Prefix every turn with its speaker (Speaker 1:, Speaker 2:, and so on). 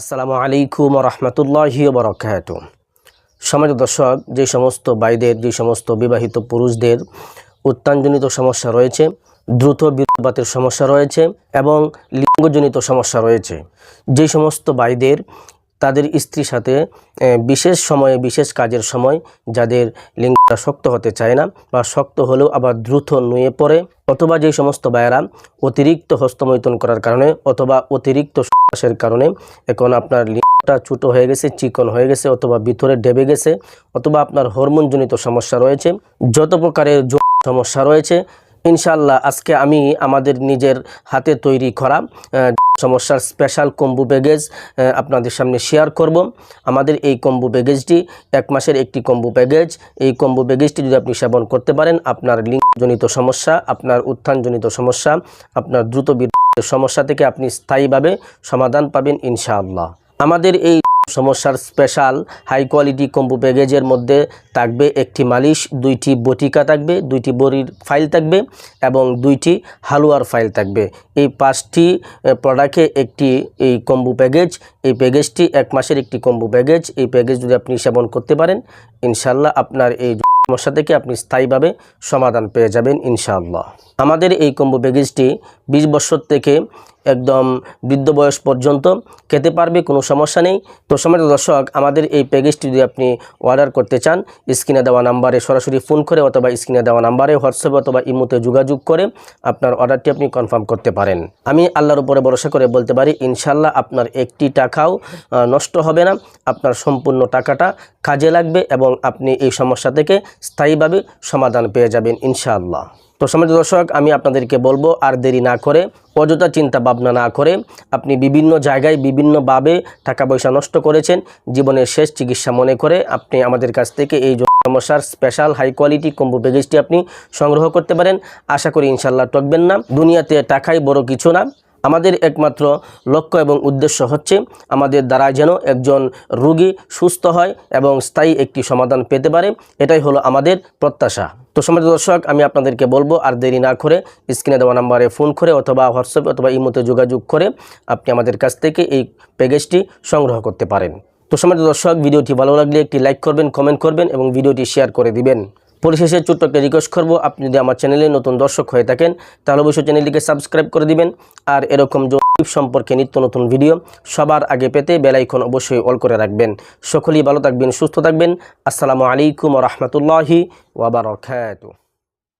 Speaker 1: আসসালামু আলাইকুম রহমতুল্লাহি বরকাত সমাজ দর্শক, যে সমস্ত বাইদের, যে সমস্ত বিবাহিত পুরুষদের উত্তানজনিত সমস্যা রয়েছে, দ্রুত বিরোধবাতের সমস্যা রয়েছে এবং লিঙ্গজনিত সমস্যা রয়েছে, যে সমস্ত বাইদের তাদের স্ত্রীর সাথে বিশেষ সময়ে, বিশেষ কাজের সময় যাদের লিঙ্গটা শক্ত হতে চায় না বা শক্ত হলেও আবার দ্রুত নুয়ে পড়ে, অথবা যে সমস্ত বায়েরা অতিরিক্ত হস্তমৈথুন করার কারণে অথবা অতিরিক্ত শ্বাসের কারণে এখন আপনার লিঙ্গটা ছোটো হয়ে গেছে, চিকন হয়ে গেছে, অথবা ভিতরে ডেবে গেছে, অথবা আপনার হরমোনজনিত সমস্যা রয়েছে, যত প্রকারের সমস্যা রয়েছে ইনশাল্লাহ আজকে আমি আমাদের নিজের হাতে তৈরি করা সমস্যার স্পেশাল কম্বু প্যাকেজ আপনাদের সামনে শেয়ার করব। আমাদের এই কম্বু প্যাকেজটি এক মাসের একটি কম্বু প্যাকেজ এই কম্বু প্যাকেজটি যদি আপনি সেবন করতে পারেন, আপনার লিঙ্গজনিত সমস্যা, আপনার উত্থানজনিত সমস্যা, আপনার দ্রুত সমস্যা থেকে আপনি স্থায়ীভাবে সমাধান পাবেন ইনশাআল্লাহ। আমাদের এই সমস্যার স্পেশাল হাই কোয়ালিটি কম্বো প্যাকেজের মধ্যে থাকবে একটি মালিশ, দুইটি বটিকা থাকবে, দুইটি বড়ির ফাইল থাকবে এবং দুইটি হালুয়ার ফাইল থাকবে। এই পাঁচটি প্রোডাক্টে একটি এই কম্বো প্যাকেজ, এই প্যাকেজটি এক মাসের একটি কম্বো প্যাকেজ, এই প্যাকেজ যদি আপনি সেবন করতে পারেন ইনশাল্লাহ আপনার এই সমস্যা থেকে আপনি স্থায়ীভাবে সমাধান পেয়ে যাবেন? ইনশাআল্লাহ। আমাদের এই কম্বো প্যাকেজটি বিশ বছর থেকে একদম বৃদ্ধ বয়স পর্যন্ত খেতে পারবে, কোনো সমস্যা নেই। তো সময় দর্শক, আমাদের এই প্যাকেজটি যদি আপনি অর্ডার করতে চান, স্ক্রিনে দেওয়া নাম্বারে সরাসরি ফোন করে অথবা স্ক্রিনে দেওয়া নাম্বারে হোয়াটসঅ্যাপে অথবা ইমোতে যোগাযোগ করে আপনার অর্ডারটি আপনি কনফার্ম করতে পারেন। আমি আল্লাহর উপরে ভরসা করে বলতে পারি ইনশাল্লাহ আপনার একটি টাকাও নষ্ট হবে না। আপনার সম্পূর্ণ টাকাটা কাজে লাগবে এবং আপনি এই সমস্যা থেকে স্থায়ীভাবে সমাধান পেয়ে যাবেন, ইনশাআল্লাহ। তো সমাজ দর্শক, আমি আপনাদেরকে বলব, আর দেরি না করে, অযথা চিন্তা ভাবনা না করে, আপনি বিভিন্ন জায়গায় বিভিন্নভাবে টাকা পয়সা নষ্ট করেছেন, জীবনের শেষ চিকিৎসা মনে করে আপনি আমাদের কাছ থেকে এই সমস্যার স্পেশাল হাই কোয়ালিটি কম্বো প্যাকেজটি আপনি সংগ্রহ করতে পারেন। আশা করি ইনশাল্লাহ টকবেন না, দুনিয়াতে টাকাই বড় কিছু না। আমাদের একমাত্র লক্ষ্য এবং উদ্দেশ্য হচ্ছে, আমাদের দ্বারা যেন একজন রোগী সুস্থ হয় এবং স্থায়ী একটি সমাধান পেতে পারে। এটাই হলো আমাদের প্রত্যাশা। তো সমাজ দর্শক, আমি আপনাদেরকে বলব, আর দেরি না করে স্ক্রিনে দেওয়া নাম্বারে ফোন করে অথবা হোয়াটসঅ্যাপে অথবা ইমোতে যোগাযোগ করে আপনি আমাদের কাছ থেকে এই প্যাকেজটি সংগ্রহ করতে পারেন। তো সমাজ দর্শক, ভিডিওটি ভালো লাগলে একটি লাইক করবেন, কমেন্ট করবেন এবং ভিডিওটি শেয়ার করে দিবেন। পরিশেষে ছোট্ট রিকোয়েস্ট করব, আপনি যদি আমার চ্যানেলে নতুন দর্শক হয়ে থাকেন, তাহলে অবশ্যই চ্যানেলটিকে সাবস্ক্রাইব করে দিবেন, আর এরকম সম্পর্কে নিত্য নতুন ভিডিও সবার আগে পেতে বেলাইকন অবশ্যই অল করে রাখবেন। সকলেই ভালো থাকবেন, সুস্থ থাকবেন। আসসালামু আলাইকুম রহমতুল্লাহি ওয়াবারকাতুহ